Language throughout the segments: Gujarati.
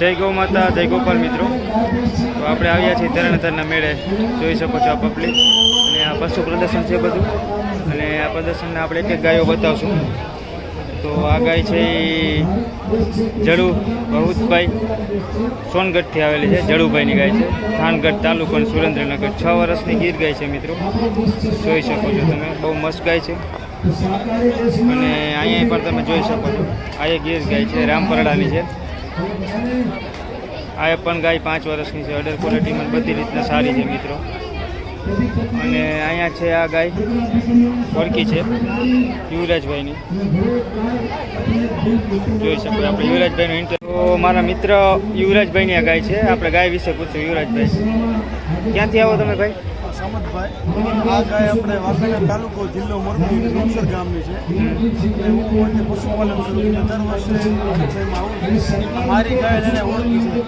જય ગૌ માતા, જય ગોપાલ મિત્રો. તો આપણે આવ્યા છીએ તરણતરના મેળે. જોઈ શકો છો આ પબ્લિક અને આ પશુ પ્રદર્શન છે બધું. અને આ પ્રદર્શનને આપણે એક એક ગાયો બતાવશું. તો આ ગાય છે જડુ બહુતભાઈ સોનગઢથી આવેલી છે. જડુભાઈની ગાય છે. થાનગઢ તાલુકો સુરેન્દ્રનગર. છ વર્ષની ગીર ગાય છે મિત્રો. જોઈ શકો છો તમે. બહુ મસ્ત ગાય છે. અને અહીંયા પણ તમે જોઈ શકો છો. આ એ ગીર ગાય છે. રામપરડાની છે. આ પણ ગાય પાંચ વર્ષની છે. અડર ક્વોલિટીમાં બધી રીતના સારી છે મિત્રો. અને અહીંયા છે આ ગાય. ઓળખી છે. યુવરાજભાઈની. જોઈ શકો આપણે યુવરાજભાઈનો ઇન્ટર તો મારા મિત્ર યુવરાજભાઈની આ ગાય છે. આપણે ગાય વિશે પૂછ્યું યુવરાજભાઈ, ક્યાંથી આવો તમે ભાઈ? સામતભાઈ. આ ગાય આપણે વાંકાનેર તાલુકો જિલ્લો મોરબી રૂપસર ગામની છે. અને હું પોતે પશુપાલન કરું છું દર વર્ષે આવું છું. મારી ગાય એને ઓળખી છે.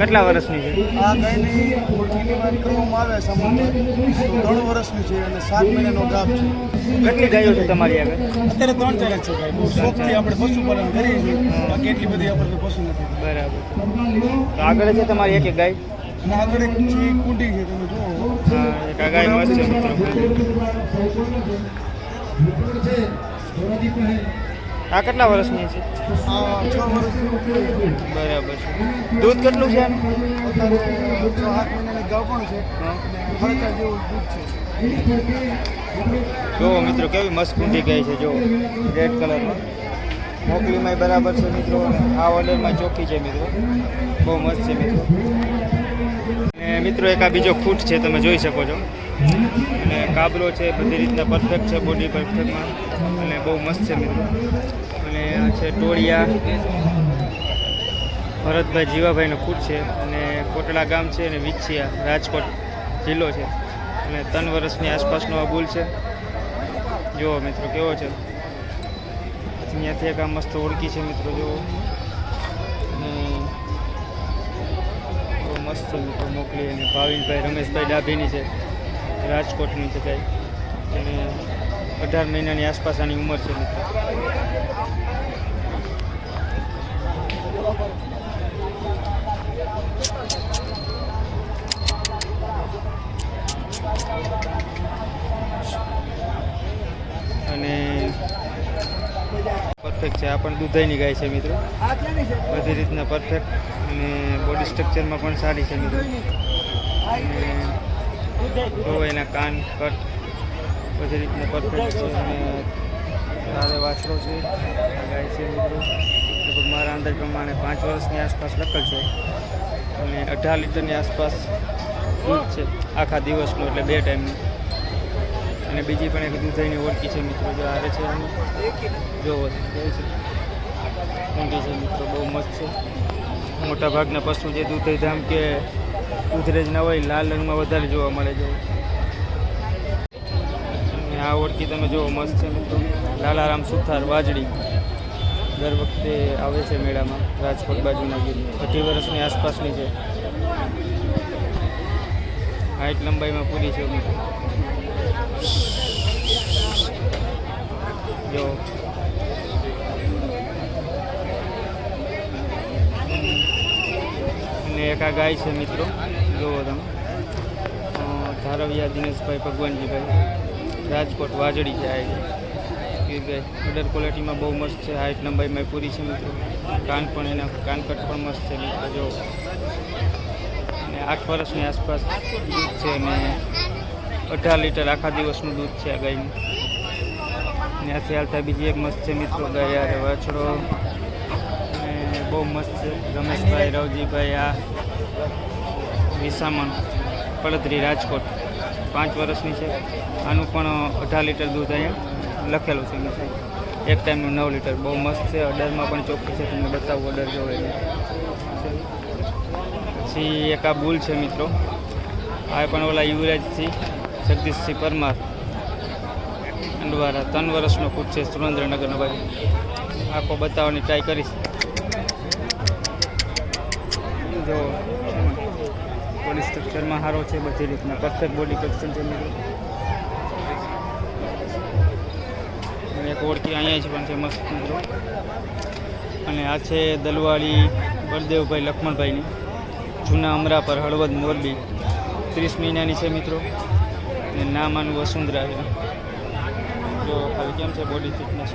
કેટલા વર્ષની છે? આ ગાયની ઓળખીની કરવામાં આવે સામાન્ય ત્રણ વર્ષની છે અને સાત મહિનાનો ગાભ છે. કેટલી ગાયો છે તમારી આગળ? અત્યારે ત્રણ ચાર છે ગાય. બહુ શોખથી આપણે પશુપાલન કરીએ છીએ. બાકી એટલી બધી આપણે પશુ નથી. બરાબર. આગળ છે તમારી એક એક ગાય? અને આગળ એક છે કુંડી છે તમે જુઓ. હા, આ મસ્ત છે મિત્રો. આ કેટલા વર્ષની છે? બરાબર છે. દૂધ કેટલું છે? જુઓ મિત્રો કેવી મસ્ત કુંડી ગાય છે જો રેડ કલરમાં મોકલીમાં બરાબર છે મિત્રો. આ ઓર્ડરમાં ચોખ્ખી છે મિત્રો. બહુ મસ્ત છે મિત્રો. મિત્રો, એક આ બીજો ફૂટ છે, તમે જોઈ શકો છો. અને કાબરો છે, બધી રીતના પરફેક્ટ છે બોડી પરફેક્ટમાં અને બહુ મસ્ત છે, મિત્રો. અને આ છે ટોળિયા. ભરતભાઈ જીવાભાઈનો ફૂટ છે, અને કોટડા ગામ છે, અને વિછિયા રાજકોટ જિલ્લો છે. અને ત્રણ વર્ષની આસપાસનો આ બુલ છે. જુઓ, મિત્રો, કેવો છે. અહીંયાથી એક આ મસ્ત ઓળખી છે, મિત્રો, જુઓ. મસ્ત મિત્રો મોકલી અને ભાવિનભાઈ રમેશભાઈ ડાભીની છે. રાજકોટની છે ગાય અને અઢાર મહિનાની આસપાસ આની ઉંમર છે મિત્રો. અને પરફેક્ટ છે. આ પણ દૂધાઈની ગાય છે મિત્રો. બધી રીતના પરફેક્ટ અને બોડી સ્ટ્રક્ચરમાં પણ સારી છે મિત્રો. અને જો એના કાન, કટ, બધી રીતનું પરફેક્ટ છે અને સારે વાછડો છે, ગાય છે મિત્રો. લગભગ મારા અંદાજ પ્રમાણે પાંચ વર્ષની આસપાસ લખેલ છે. અને અઢાર લીટરની આસપાસ દૂધ છે આખા દિવસનું એટલે બે ટાઈમનું. અને બીજી પણ એક દૂધાઈની ઓળખી છે મિત્રો, જો આવે છે જોવો છે. ઊંઘી છે મિત્રો, બહુ મસ્ત છે. મોટા ભાગના પશુ જે દૂધઈ ધામ કે દૂધરેજ ના હોય, લાલ રંગમાં વધારે જોવા મળે છે. આ ઓળખી તમે જુઓ, મસ્ત છે લાલારામ સુથાર, વાજડી. દર વખતે આવે છે મેળામાં, રાજકોટ બાજુના ગીર. અઢી વર્ષની આસપાસની છે. હાઈટ લંબાઈમાં પૂરી છે ગાય છે મિત્રો. જુઓ તમે. ધારવિયા દિનેશભાઈ ભગવાનજીભાઈ. રાજકોટ વાજડી છે. આ ગાય ઓર્ડર ક્વોલિટીમાં બહુ મસ્ત છે. હાઈટ લંબાઈમાં પૂરી છે મિત્રો. કાન પણ એના, કાનકટ પણ મસ્ત છે મિત્રો જો અને આઠ વર્ષની આસપાસ દૂધ છે અને અઢાર લીટર આખા દિવસનું દૂધ છે આ ગાયનું. ત્યાંથી હાલતા બીજી એક મસ્ત છે મિત્રો, ગાય વાછડો. બહુ મસ્ત છે. રમેશભાઈ, રવજીભાઈ, આ વિસામણ પડદરી રાજકોટ. પાંચ વર્ષની છે. આનું પણ અઢાર લીટર દૂધ અહીંયા લખેલું છે મિત્રો એક ટાઈમનું નવ લીટર. બહુ મસ્ત છે. અડરમાં પણ ચોખ્ખી છે. તમને બતાવું અડર જોવે પછી એક આ બુલ છે મિત્રો. આ પણ ઓલા યુવરાજસિંહ, જગદીશસિંહ પરમાર. અંડવારા. ત્રણ વર્ષનો કૂદ છે સુરેન્દ્રનગરનો ભાઈ. આખો બતાવવાની ટ્રાય કરીશ. જો બોડી સ્ટ્રક્ચરમાં સારો છે, બધી રીતના. પરફેક્ટ બોડી કન્ડિશન છે એક ઓળખી અહીંયા જ પણ છે, મસ્ત મિત્રો. અને આ છે દલવાળી બળદેવભાઈ લખમણભાઈની. જૂના અમરા પર હળવદ મોરબી. ત્રીસ મહિનાની છે મિત્રો. અને નામ આનું વસુંધરા છે. જો ખાલી કેમ છે બોડી ફિટનેસ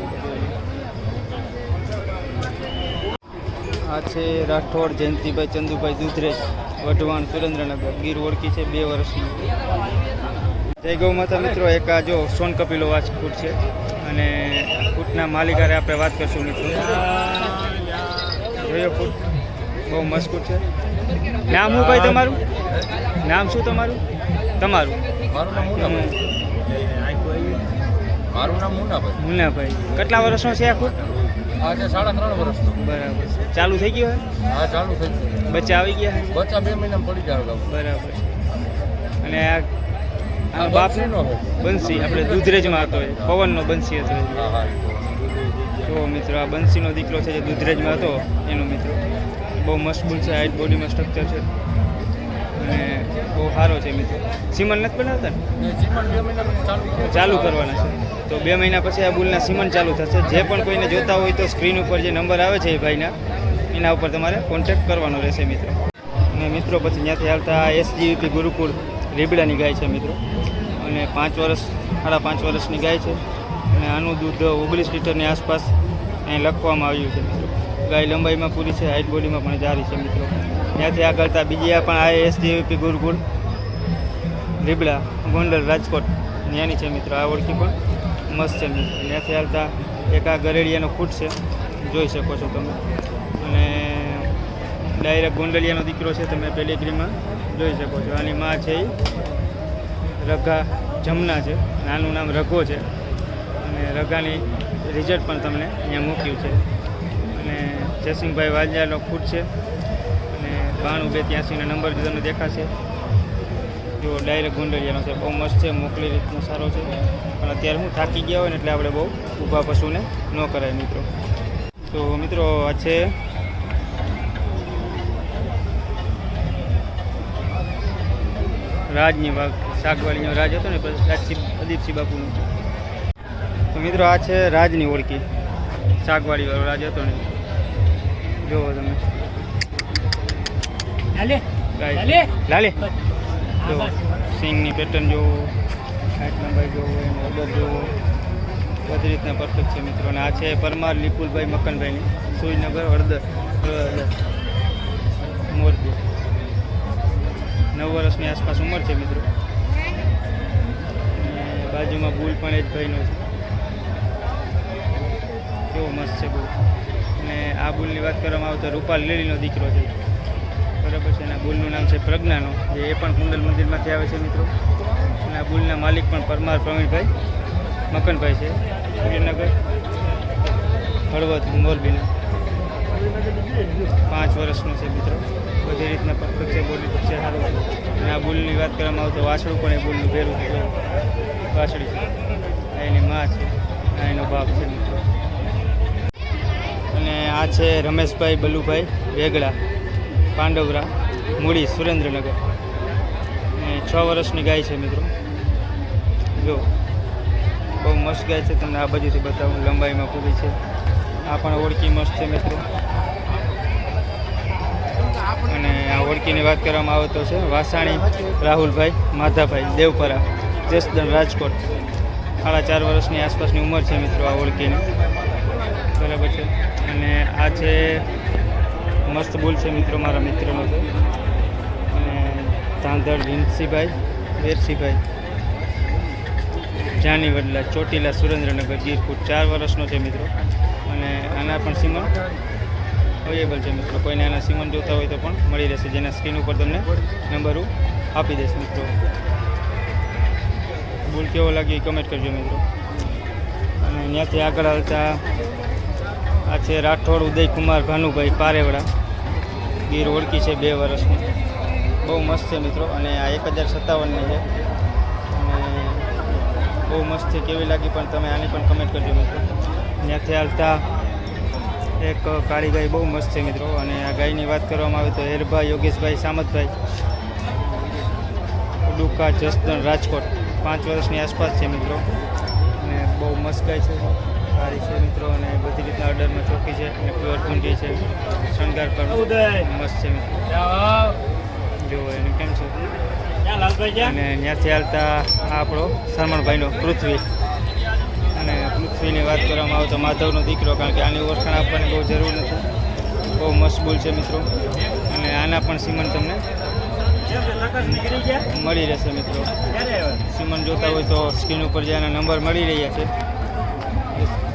આ છે રાઠોડ, જયંતિભાઈ, ચંદુભાઈ દુધરેજ. વઢવાણ સુરેન્દ્રનગર ગીર ઓળખી છે બે વર્ષની. જય ગૌ માતા મિત્રો એક આ જો સોન કપિલો વાચ ફૂટ છે અને ફૂટના માલિકારે આપણે વાત કરશું મિત્રો. જોયો ફૂટ બહુ મસ્ત ફૂટ છે. નામ શું ભાઈ તમારું? નામ શું તમારું? તમારું. મારું નામ મુનાભાઈ મુનાભાઈ કેટલા વર્ષનો છે આ ફૂટ આજે સાડા ત્રણ વર્ષનો. બરાબર ચાલુ થઈ ગયું હા ચાલુ થઈ ગયું. બચ્ચા આવી ગયા? બચ્ચા બે મહિના પડી જાય બરાબર. અને આ આ આ બાપ બંસી આપણે દૂધરેજમાં હતો પવનનો બંસી હતો તો મિત્રો આ બંસીનો દીકરો છે જે દૂધરેજમાં હતો એનો મિત્રો. બહુ મસ્તબૂલ છે હાઈટ બોડીમાં સ્ટ્રક્ચર છે. અને બહુ સારો છે મિત્રો. સીમન નથી બનાવતા ને? ચાલુ કરવાના છે. તો બે મહિના પછી આ બુલના સીમન ચાલુ થશે. જે પણ કોઈને જોતા હોય તો સ્ક્રીન ઉપર જે નંબર આવે છે એ ભાઈના એના ઉપર તમારે કોન્ટેક્ટ કરવાનો રહેશે મિત્રો. અને મિત્રો પછી ત્યાંથી આવતા એસજીવીપી ગુરુકુળ રીબડાની ગાય છે મિત્રો. અને પાંચ વર્ષ, સાડા પાંચ વર્ષની ગાય છે. અને આનું દૂધ ઓગણીસ લીટરની આસપાસ અહીં લખવામાં આવ્યું છે મિત્રો. ગાય લંબાઈમાં પૂરી છે હાઈટ બોડીમાં પણ જારી છે મિત્રો. ત્યાંથી આગળ તા બીજી આ પણ આ એસજીવીપી ગુરુકુળ રીબડા, ગોંડલ, રાજકોટ ત્યાંની છે મિત્રો. આ ઓળખી પણ મસ્ત છે મિત્રો. ત્યાંથી હાલતા એક આ ગરેડિયાનો ફૂટ છે. જોઈ શકો છો તમે. અને ડાયરેક્ટ ગોંડલિયાનો દીકરો છે, તમે પેલેગ્રીમાં જોઈ શકો છો. આની માં છે એ રઘા જમના છે. નાનું નામ રઘો છે. અને રઘાની રિઝલ્ટ પણ તમને અહીંયા મૂક્યું છે. અને જયસિંહભાઈ વાલિયાનો ફૂટ છે. અને બાણું બે ત્યાંસીનો નંબર તમને દેખાશે. જો ડાયરેક્ટ ગુંડળિયાનો છે. બહુ મસ્ત છે, મોકલી રીતનો સારો છે. પણ અત્યારે હું થાકી ગયા હોય ને એટલે આપણે બહુ ઊભા પશુને ન કરાય મિત્રો. તો મિત્રો, આ છે રાજની વાઘ શાકવાળીનો રાજ હતો ને રાજસિંહ પ્રદીપસિંહ બાપુનો. તો મિત્રો આ છે રાજની ઓળખી. શાકવાળીવાળો રાજ હતો ને. જુઓ તમે. લાલે જો સિંગની પેટર્ન જોવો. હાઈટ લંબાઈ જોવો એનો ઓર્ડર જોવો. બધી રીતના પરફેક્ટ છે મિત્રો. અને આ છે પરમાર લીપુલભાઈ મકનભાઈની સુઈનગર હળદર. નવ વર્ષની આસપાસ ઉંમર છે મિત્રો. બાજુમાં બુલ પણ એ જ ભાઈનો છે. કેવો મસ્ત છે બુલ અને આ બુલની વાત કરવામાં આવે તો રૂપાલ લીલીનો દીકરો છે. બરાબર છે, અને ભૂલનું નામ છે પ્રજ્ઞાનો, જે એ પણ કુંડલ મંદિરમાંથી આવે છે મિત્રો. અને આ બુલના માલિક પણ પરમાર પ્રવીણભાઈ મકનભાઈ છે સૂર્યનગર હળવદ, મોરબીના. પાંચ વર્ષનો છે મિત્રો. બધી રીતના પરફેક્ટ છે બોલી છે, સારું અને આ બુલની વાત કરવામાં આવે તો વાછડું પણ એ બુલનું ભેરું છે. વાછડી છે. એની મા છે. એનો બાપ છે. અને આ છે રમેશભાઈ બલુભાઈ વેગડા, પાંડવરા, મૂડી, સુરેન્દ્રનગર. અને છ વર્ષની ગાય છે મિત્રો. જો, બહુ મસ્ત ગાય છે. તમને આ બાજુથી બતાવું. લંબાઈમાં પૂરી છે. આ પણ ઓળખી મસ્ત છે મિત્રો. અને આ ઓળખીની વાત કરવામાં આવે તો છે, વાસાણી, રાહુલભાઈ, માધાભાઈ, દેવપરા, જસદણ, રાજકોટ. સાડા ચાર વર્ષની આસપાસની ઉંમર છે મિત્રો આ ઓળખીની. બરાબર છે. અને આ છે, મસ્ત બુલ છે મિત્રો મારા મિત્રનો છે અને ધાંધળ વિનસીભાઈ વેરસીભાઈ જાની વડલા ચોટીલા, સુરેન્દ્રનગર, ગીરપુર. ચાર વર્ષનો છે મિત્રો. અને આના પણ સીમન અવેલેબલ છે મિત્રો. કોઈને આના સીમન જોતા હોય તો પણ મળી રહેશે. જેના સ્ક્રીન ઉપર તમને નંબર આપી દઈશ મિત્રો. બુલ કેવો લાગ્યો કમેન્ટ કરજો મિત્રો. અને ત્યાંથી આગળ આવતા આ છે રાઠોડ ઉદયકુમાર ભાનુભાઈ પારેવડા. ગીર ઓળખી છે બે વર્ષની. બહુ મસ્ત છે મિત્રો. અને આ એક હજાર સત્તાવનની છે. અને બહુ મસ્ત છે. કેવી લાગી પણ તમે આની પણ કમેન્ટ કરજો મિત્રો. ત્યાંથી આવતા એક કાળી ગાય બહુ મસ્ત છે મિત્રો. અને આ ગાયની વાત કરવામાં આવે તો હેરભાઈ યોગેશભાઈ સામતભાઈ. ડુકા જસદણ રાજકોટ. પાંચ વર્ષની આસપાસ છે મિત્રો. અને બહુ મસ્ત ગાય છે. સારી છે મિત્રો. અને બધી રીતના ઓર્ડરમાં ચોખ્ખી છે અને પ્યોર કુંડી છે. શણગાર પણ મસ્ત છે મિત્રો. જો એને કેમ છે. અને ત્યાંથી હાલતા આપણો સરમણભાઈનો પૃથ્વી. પૃથ્વીની વાત કરવામાં આવે તો માધવનો દીકરો, કારણ કે આની ઓળખાણ આપવાની બહુ જરૂર નથી. બહુ મશગુલ છે મિત્રો. અને આના પણ સીમન તમને મળી રહેશે મિત્રો. સીમન જોતા હોય તો સ્ક્રીન ઉપર જે આના નંબર મળી રહ્યા છે.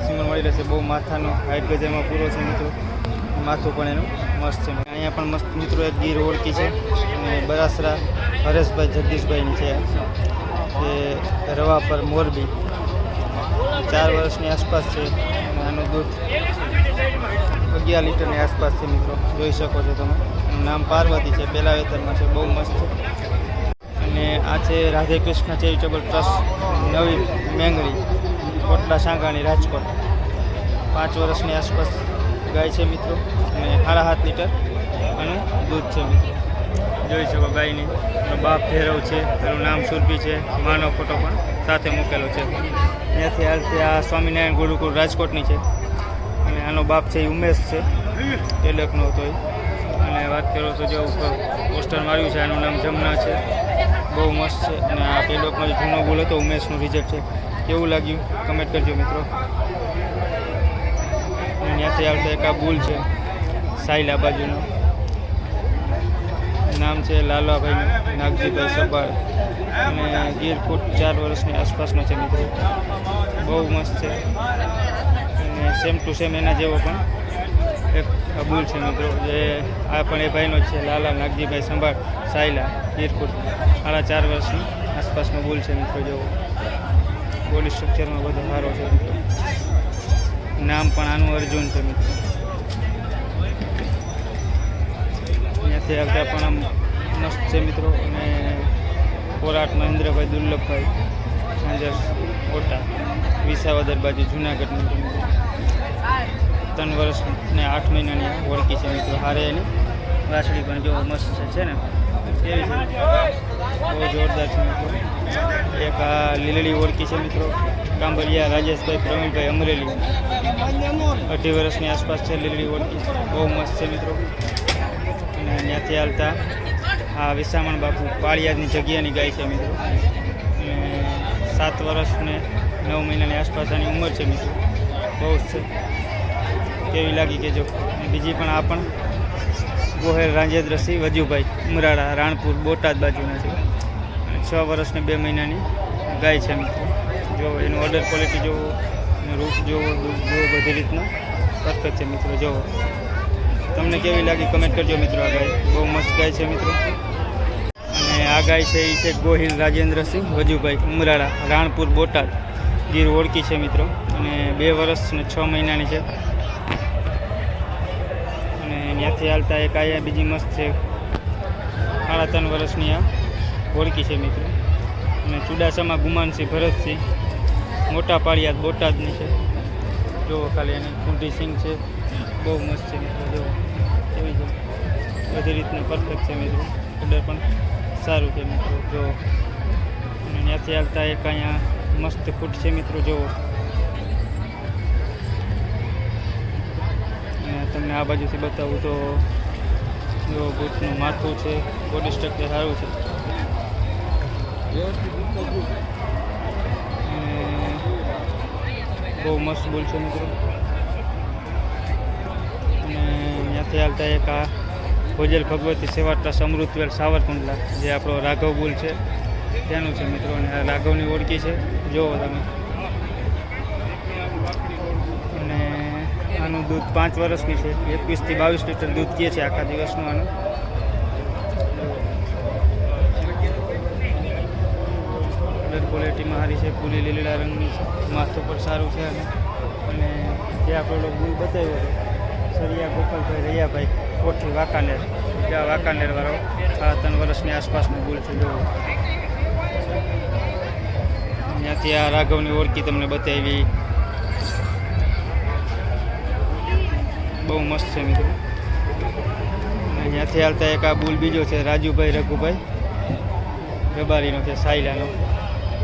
સીમન મળી રહેશે. બહુ માથાનો હાઈટ ગજામાં પૂરો છે મિત્રો. માથું પણ એનું મસ્ત છે. અહીંયા પણ મસ્ત મિત્રો એક ગીર ઓળખી છે. અને બરાસરા હરેશભાઈ, જગદીશભાઈની છે. એ રવા પર મોરબી. ચાર વર્ષની આસપાસ છે અને આનું દૂધ અગિયાર લીટરની આસપાસ છે મિત્રો. જોઈ શકો છો તમે. એનું નામ પાર્વતી છે. પહેલા વેતરમાં છે. બહુ મસ્ત છે. અને આ છે રાધે કૃષ્ણ ચેરિટેબલ ટ્રસ્ટ નવી મેંગણી કોટલા સાંગાણી, રાજકોટ. પાંચ વર્ષની આસપાસ ગાય છે મિત્રો. અને સાડા સાત લીટર અને દૂધ છે મિત્રો. જોઈ શકો ગાયની એનો બાપ ભેરવ છે, એનું નામ સુરભી છે, માનો ફોટો પણ સાથે મૂકેલો છે. ત્યાંથી હાલથી આ સ્વામિનારાયણ ગુરુકુળ રાજકોટની છે. અને આનો બાપ છે એ ઉમેશ છે. ટેલકનો હતો એ. અને વાત કરો તો જો ઉપર પોસ્ટર માર્યું છે, આનું નામ જમના છે. બહુ મસ્ત છે. અને આ ટેલકનો જે જૂનો ગુલ હતો, ઉમેશનું રિઝલ્ટ છે. કેવું લાગ્યું? કમેન્ટ કરજો મિત્રો. અને ત્યાંથી આવતા એક આ ગુલ છે સાઈલા બાજુનો. નામ છે લાલાભાઈ નાગજીભાઈ સબાળ અને ગીર ફૂટ ચાર વર્ષની આસપાસનો છે મિત્રો. બહુ મસ્ત છે. અને સેમ ટુ સેમ એના જેવો પણ એક અબુલ છે મિત્રો, જે આ પણ એ ભાઈનો છે, લાલા નાગજીભાઈ સંભાળ સાયલા ગીરફૂટ સાડા ચાર વર્ષની આસપાસનો બુલ છે મિત્રો જેવો. બોડી સ્ટ્રક્ચરમાં બધો સારો છે મિત્રો. નામ પણ આનું અર્જુન છે મિત્રો. ત્યાંથી આવતા પણ આમ મસ્ત છે મિત્રો. અને કોરાટ મહેન્દ્રભાઈ દુર્લભભાઈ, સાંજર ઓટા વિસાવદર બાજુ જુનાગઢનું મિત્રો. ત્રણ વર્ષ ને આઠ મહિનાની ઓળખી છે મિત્રો હારે એની. વાસળી પણ જો મસ્ત છે છે ને? એવી છે. બહુ જોરદાર છે મિત્રો. એક આ લીલડી ઓળખી છે મિત્રો. કાંબરિયા રાજેશભાઈ પ્રવીણભાઈ અમરેલી. અઢી વર્ષની આસપાસ છે લીલડી ઓળખી. બહુ મસ્ત છે મિત્રો. અને ત્યાંથી હાલતા આ વિસામણ બાપુ પાળિયાદની જગ્યાની ગાય છે મિત્રો. સાત વર્ષને નવ મહિનાની આસપાસ આની ઉંમર છે મિત્રો. બહુ જ છે. કેવી લાગી કે જો. બીજી પણ આ પણ ગોહેર રાજેન્દ્રસિંહ વજુભાઈ ઉમરાળા, રાણપુર, બોટાદ બાજુના છે. અને છ વર્ષને બે મહિનાની ગાય છે મિત્રો. જો એનું ઓર્ડર ક્વોલિટી જોવો રૂપ જોવો દૂધ જોવો બધી રીતના પરફેક્ટ છે મિત્રો, જોવો. તમને કેવી લાગી કમેન્ટ કરજો મિત્રો આ ગાય બહુ મસ્ત ગાય છે મિત્રો. અને આ ગાય છે એ છે ગોહિલ રાજેન્દ્રસિંહ વજુભાઈ ઉમરાળા, રાણપુર, બોટાદ. ગીર ઓળખી છે મિત્રો. અને બે વર્ષ ને છ મહિનાની છે. અને ત્યાંથી હાલતા એક આયા બીજી મસ્ત છે. સાડા ત્રણ વર્ષની આ ઓળખી છે મિત્રો. અને ચુડાસામાં ગુમાનસિંહ ભરતસિંહ, મોટા પાળિયાદ બોટાદની છે. જુઓ ખાલી એની કુંડી સિંહ છે. બહુ મસ્ત છે મિત્રો, જુઓ. બધી રીતના પરફેક્ટ છે મિત્રો. ઓર્ડર પણ સારું છે મિત્રો. જુઓ અને ત્યાંથી આવતા એક અહીંયા મસ્ત ફૂટ છે મિત્રો જુઓ તમને આ બાજુથી બતાવું તો, જો બૂટનું માથું છે બોડી સ્ટ્રક્ચર સારું છે. બહુ મસ્ત બોલ છે મિત્રો. અને ત્યાંથી આવતા એક આ ભોજલ ભગવતી સેવા ટ્રસ્ટ અમૃતવેલ સાવરકુંડલા, જે આપણો રાઘવ બુલ છે ત્યાંનું છે મિત્રો, અને આ રાઘવની ઓળખી છે. જુઓ તમે. અને આનું દૂધ પાંચ વર્ષની છે. એકવીસથી બાવીસ લીટર દૂધ કહે છે આખા દિવસનું આનું. ક્વોલિટીમાં સારી છે પૂરી લીલા રંગની છે. માથું પણ સારું છે અને જે આપણો બુલ બતાવ્યો સરિયા ગોપાલભાઈ રૈયાભાઈ. કોઠી વાંકાનેર ત્યાં વાંકાનેર વાળો આ ત્રણ વર્ષની આસપાસનું ભૂલ છે જોવો ત્યાંથી આ રાઘવની ઓળખી તમને બતાવી. બહુ મસ્ત છે, મિત્રો. અહીંયાથી હાલતા એક આ બુલ બીજો છે, રાજુભાઈ, રઘુભાઈ. ગબારીનો છે, સાયલાનો.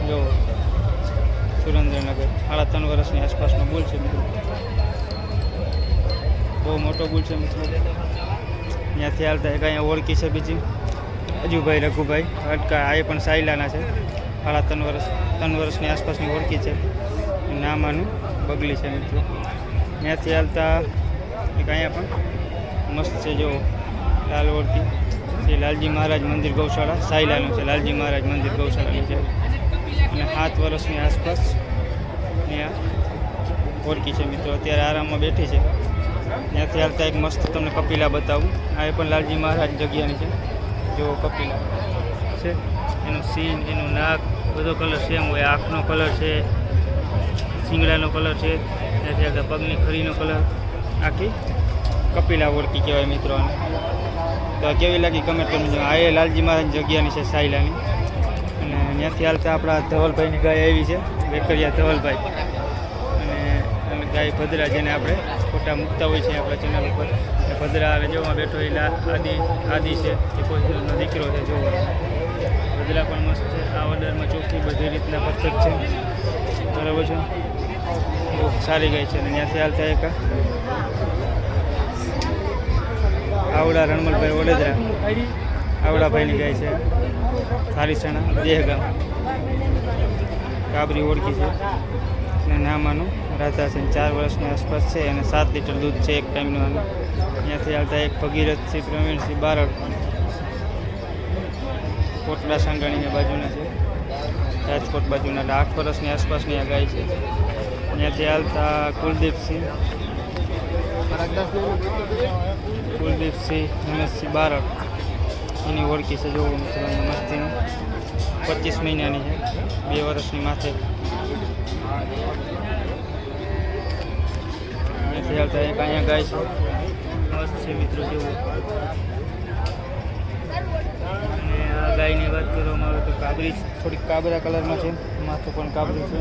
જો સુરેન્દ્રનગર. સાડા ત્રણ વર્ષની આસપાસનો બુલ છે, મિત્રો. બહુ મોટો બુલ છે, મિત્રો. ત્યાંથી હાલતા એક અહીંયા ઓળખી છે બીજી, અજુભાઈ, રઘુભાઈ. અટકા આ પણ સાયલાના છે. સાડા ત્રણ વર્ષ, ત્રણ વર્ષની આસપાસની ઓળખી છે. નામાનું બગલી છે મિત્રો. ત્યાંથી હાલતા એક અહીંયા પણ મસ્ત છે જો, લાલ ઓળખી. શ્રી લાલજી મહારાજ મંદિર ગૌશાળા, સાયલાનું છે. લાલજી મહારાજ મંદિર ગૌશાળાનું છે. અને સાત વર્ષની આસપાસ ત્યાં ઓળખી છે મિત્રો. અત્યારે આરામમાં બેઠી છે. ત્યાંથી હાલતા એક મસ્ત તમને કપિલા બતાવું. આ એ પણ લાલજી મહારાજ જગ્યાની છે. જો કપિલા. છે? એનું સીન એનું નાક બધો કલર સેમ હોય આંખનો કલર છે શિંગડાનો કલર છે ત્યાંથી આવતા પગની ખરીનો કલર આખી કપિલા ઓળખી કહેવાય મિત્રોને તો કેવી લાગી કમેન્ટ કરજો. આ એ લાલજી મહારાજ જગ્યાની છે સાયલાની. અને ત્યાંથી હાલતા આપણા ધવલભાઈની ગાય આવી છે. વેકરિયા ધવલભાઈ. ગાય ભદરા જેને આપણે ફોટા મૂકતા હોય છે આપણા ચેનલ ઉપર. ભદ્રા અને જોવા બેઠો એ આદિ આદિ છે, એ કોચનો દીકરો છે જોવો. ભદ્રા પણ મસ્ત છે. આ ઓર્ડરમાં ચોખ્ખી બધી રીતના પરફેક્ટ છે. બરાબર છે? બહુ સારી ગાય છે. અને ત્યાંથી હાલતા એક આવડા રણમલભાઈ વડોદરા. આવડાભાઈની ગાય છે. થારીસણા, દેહગામ. કાબરી ઓળખી છે. અને નામાનું રાધા છે ચાર વર્ષની આસપાસ છે અને સાત લીટર દૂધ છે એક ટાઈમનું આનું. ત્યાંથી આવતા એક ભગીરથસિંહ પ્રવીણસિંહ પણ કોટડા સાંગાણીની બાજુના છે. રાજકોટ બાજુના એટલે આઠ વર્ષની આસપાસની આ ગાય છે. ત્યાંથી આવતા કુલદીપસિંહ. કુલદીપસિંહ હિમેશસિંહ બારક એની ઓળખી છે જોવું મસ્તીનું. પચીસ મહિનાની છે. બે વર્ષની માથે. અહીંયાથી આવતા એક અહીંયા ગાય છે. મસ્ત છે મિત્રો જેવું. અને આ ગાયની વાત કરવામાં આવે તો કાબરી થોડીક કાબરા કલરમાં છે, માથું પણ કાબરું છે.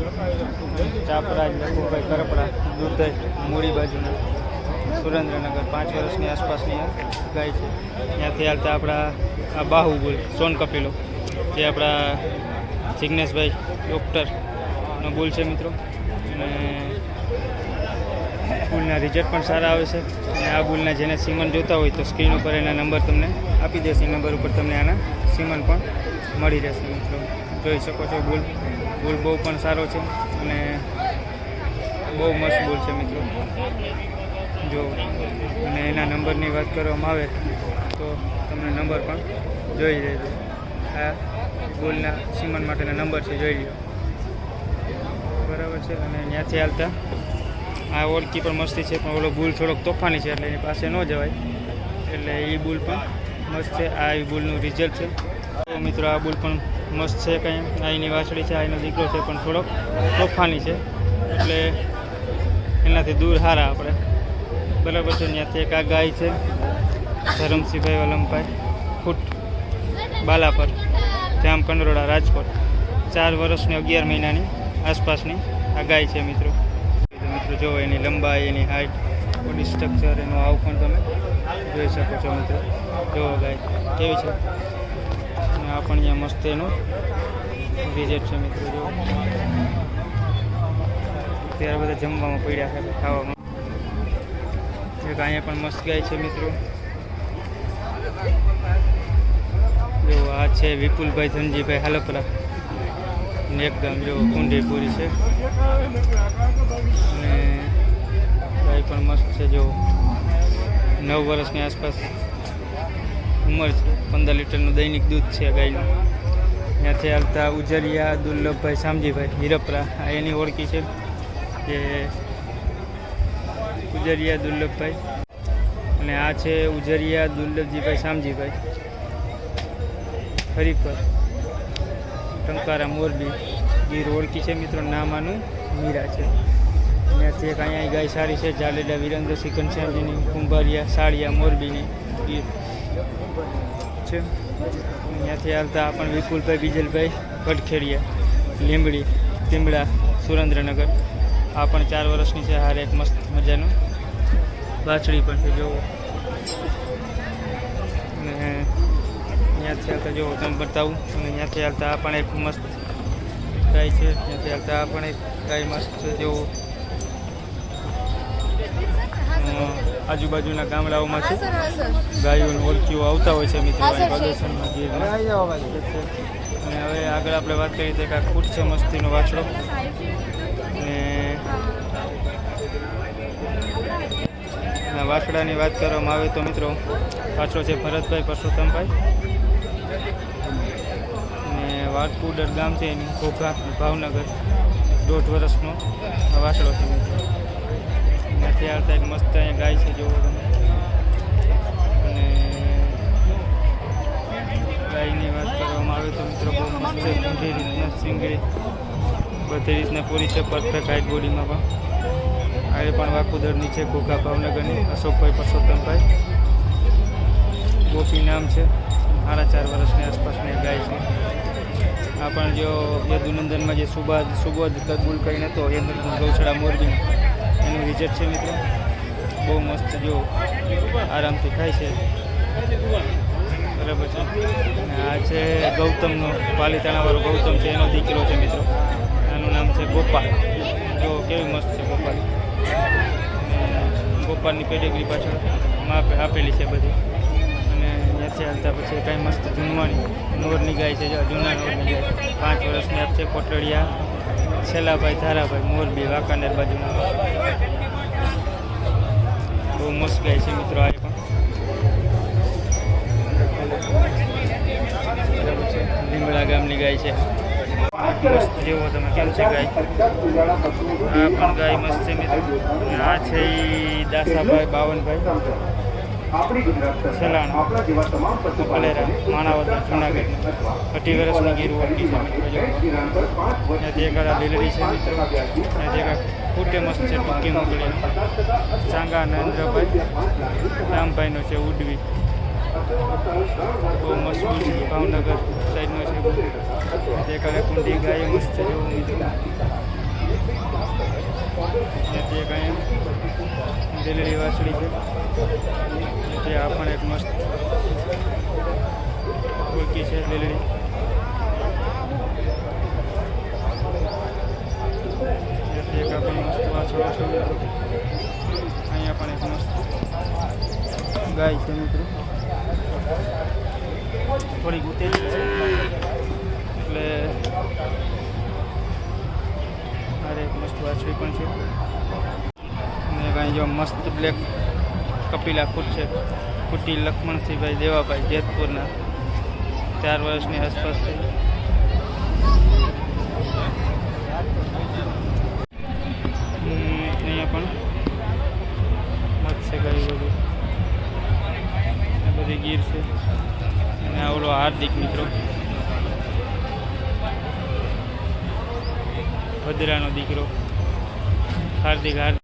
ચાપરા, લખુભાઈ કરપડા દૂધ મૂળી બાજુના. સુરેન્દ્રનગર, પાંચ વર્ષની આસપાસની ગાય છે. ત્યાંથી હાલતા આપણા આ બાહુબુલ સોન કપિલો, જે આપણા જિજ્ઞેશભાઈ ડૉક્ટરનો બુલ છે મિત્રો. અને બુલના રિઝલ્ટ પણ સારા આવે છે. અને આ બુલના જેને સીમન જોતા હોય તો સ્ક્રીન ઉપર એના નંબર તમને આપી દેશે. એ નંબર ઉપર તમને આના સીમન પણ મળી રહેશે મિત્રો. જોઈ શકો છો બુલ બુલ બહુ પણ સારો છે અને બહુ મસ્ત બુલ છે મિત્રો. જો, અને એના નંબરની વાત કરવામાં આવે તો તમને નંબર પણ જોઈ લેજો આ બોલના સીમન માટેના નંબર છે, જોઈ લો. બરાબર છે, અને ત્યાંથી હાલતા આ ઓળખી પણ મસ્તી છે, પણ ઓલો બુલ થોડોક તોફાની છે એટલે એની પાસે ન જવાય. એટલે એ બુલ પણ મસ્ત છે, આ બુલનું રિઝલ્ટ છે. તો મિત્રો, આ બુલ પણ મસ્ત છે કંઈ. આઈની વાછડી છે આઈનો દીકરો છે, પણ થોડોક તોફાની છે. એટલે એનાથી દૂર હારા આપણે. બરાબર છે, ત્યાંથી એક આ ગાય છે, ધરમસિંહભાઈ વલમભાઈ ફૂટ બાલાપર જામ કંડરોડા રાજકોટ. ચાર વર્ષની અગિયાર મહિનાની આસપાસની આ ગાય છે, મિત્રો. જો એની લંબાઈ, એની હાઇટ બોડી સ્ટ્રક્ચર એનો આવ પણ તમે જોઈ શકો છો મિત્રો. જોવો ગાય કેવી છે? અને આ પણ અહીંયા મસ્ત એનું રિઝલ્ટ છે મિત્રો, જો. ત્યારે બધા જમવામાં પડ્યા છે, ખાવામાં. એક અહીંયા પણ મસ્ત ગાય છે મિત્રો. જો આ છે વિપુલભાઈ ધનજીભાઈ હાલપરા. ને એક ગામ જો કુંડેપુરી છે. અને ગાય પણ મસ્ત છે જો. નવ વર્ષની આસપાસ ઉંમર છે. પંદર લીટરનું દૈનિક દૂધ છે ગાયનું. ત્યાંથી આવતા ઉજરિયા, દુર્લભભાઈ, શામજીભાઈ, હીરપરા, આ એની ઓળખી છે કે ઉજરિયા, દુર્લભભાઈ. અને આ છે ઉજરિયા, દુર્લભજીભાઈ, શામજીભાઈ. હરિપર. ટંકારા મોરબી ગીર ઓળખી છે મિત્રો નામ આનું મીરા છે. ત્યાંથી એક અહીંયા ગાય સારી છે જાલેડા વિરેન્દ્રસિંહ ઘનશ્યામજીની, કુંભારિયા, સાળિયા મોરબીની ગીર છે. ત્યાંથી આવતા પણ વિપુલભાઈ, બીજલભાઈ કડખેડિયા લીંબડી તીમડા સુરેન્દ્રનગર. આ પણ ચાર વર્ષની છે, હારે એક મસ્ત મજાનું વાછડી પણ છે, જોવો. ત્યાંથી આવતા જો તમે બતાવું અને ત્યાંથી આવતા આ પણ એક મસ્ત ગાય છે ત્યાંથી આવતા આ પણ એક ગાય મસ્ત છે જેવું આજુબાજુના આજુબાજુના ગામડાઓમાંથી ગાયોની ઓળખીઓ આવતા હોય છે મિત્રો પ્રદર્શનમાં જે અને હવે આગળ આપણે વાત કરીએ તો એક આ ખૂટ છે મસ્તીનો વાછડો. અને વાછડાની વાત કરવામાં આવે તો મિત્રો વાછડો છે ભરતભાઈ પરસોત્તમભાઈ. વાટકુડર ગામ છે એની ખોખા ભાવનગર, દોઢ વર્ષનો વાસળો છે. ત્યાંથી આવતા એક મસ્ત અહીંયા ગાય છે જોવો તમે. અને ગાયની વાત કરવામાં આવે તો મિત્રો બહુ મસ્ત બધી રીતના સિંગડી, બધી રીતના પૂરી છે પરફેક્ટ હાઈટ બોડીમાં પણ. આજે પણ વાકુદરની છે ઘોઘા ભાવનગરની, અશોકભાઈ પરસોત્તમભાઈ. ગોપી નામ છે સાડા ચાર વર્ષની આસપાસની ગાય છે. આ પણ જો યદુનંદનમાં જે સુબાદ સુબોધ કબૂલ કરીને હતો યદુનંદન ગૌછડા મોરબી એનું રિઝલ્ટ છે મિત્રો. બહુ મસ્ત જો આરામથી ખાય છે. બરાબર છે. અને આ છે ગૌતમનો પાલીતાણાવાળો ગૌતમ છે, એનો દીકરો છે મિત્રો. એનું નામ છે ગોપાલ. જો કેવી મસ્ત છે ગોપાલ. ગોપાલની પેડિગ્રી પાછળ માપ આપેલી છે બધી. ત્યાંથી હાલતા પછી કાંઈ મસ્ત જૂનવાણી નોરની ગાય છે જૂના નોરની ગાય પાંચ વર્ષની આપ છે કોટડિયા છેલ્લાભાઈ ધારાભાઈ મોરબી વાંકાનેર બાજુના. બહુ મસ્ત ગાય છે મિત્રો આ પણ. છે લીમડા ગામની ગાય છે. મસ્ત જેવો તમે કેમ છે ગાય? આ પણ ગાય મસ્ત છે મિત્રો. આ છે દાસાભાઈ, બાવનભાઈ. સલાણ કલેરા માણાવદર જુનાગઢ અઢી વર્ષની ગીર ઓળખી છે. મિત્રો જો લીલડી છે મિત્રો. આ ફૂટે મસ્ત છે ટૂંકી મોકલી ચાંગા નરેન્દ્રભાઈ રામભાઈનો છે ઉડવી. બહુ મસ્ત ભાવનગર ભાવનગર સાઈડનો છે. એક કુંડી ગાય મસ્ત છે જેવું મિત્રો. એક અહીંયા લીલડી વાસળી છે જે આ પણ એક મસ્ત ઓળખી છે દિલ્હી એક આપણે મસ્ત વાછડો છે અહીંયા પણ એક મસ્ત ગાય છે મિત્રો થોડીક ઉતેજી છે એટલે એક મસ્ત વાછરી પણ છે. અને કાંઈ જો મસ્ત બ્લેક કપિલા ફૂટ છે. કુટી લક્ષ્મણસિંહભાઈ દેવાભાઈ જેતપુરના. ચાર વર્ષની આસપાસ છે. અહીંયા પણ મત્સ્ય ગાય બધું. આ બધી ગીર છે. અને આ ઓલો હાર્દિક મિત્રો. ભદ્રાનો દીકરો. હાર્દિક હાર્દિક.